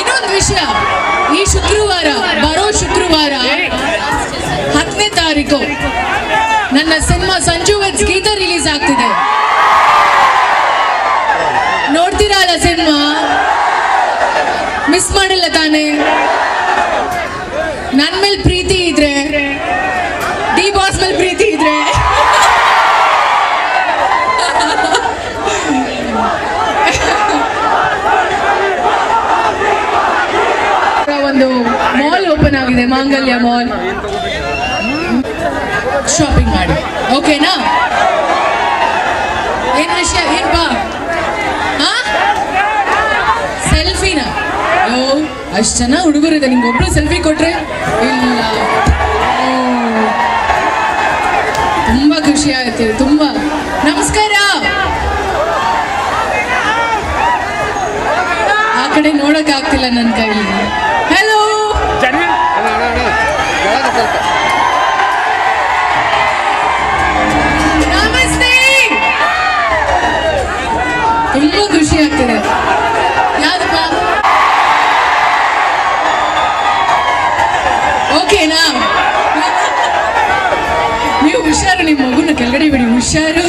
ಇನ್ನೊಂದು ವಿಷಯ. ಈ ಶುಕ್ರವಾರ, ಬರೋ ಶುಕ್ರವಾರ ಹತ್ತನೇ ತಾರೀಕು ನನ್ನ cinema Sanju weds Geetha release ಆಗ್ತಿದೆ. ನೋಡ್ತೀರಲ್ಲ ಸಿನಿಮಾ? ಮಿಸ್ ಮಾಡಿಲ್ಲ ತಾನೇ? ನನ್ನ ಮೇಲೆ ಪ್ರೀತಿ ಒಂದು ಮಾಲ್ ಓಪನ್ ಆಗಿದೆ, ಮಾಂಗಲ್ಯ ಮಾಲ್ ಶಾಪಿಂಗ್ ಮಾಡಿ. ಓಕೆನಾ ಏನ್ ವಿಷಯ? ಏನ್ ಬಾ? ಸೆಲ್ಫಿನ ಓ, ಅಷ್ಟು ಜನ ಹುಡುಗರಿದೆ ನಿಂಗೆ ಒಬ್ರು ಸೆಲ್ಫಿ ಕೊಟ್ರೆ? ಇಲ್ಲ. ತುಂಬಾ ಖುಷಿ ಆಯ್ತು, ತುಂಬಾ. ನಮಸ್ಕಾರ. ಆ ಕಡೆ ನೋಡಕ್ ಆಗ್ತಿಲ್ಲ ನನ್ನ ಕೈಲಿ. ತುಂಬಾ ಖುಷಿ ಆಗ್ತದೆ. ಯಾವ್ದಪ್ಪ ಓಕೆನಾ ನೀವು ಹುಷಾರು ನಿಮ್ಮ ಮಗುನ ಕೆಳಗಡೆ ಬಿಡಿ. ಹುಷಾರು.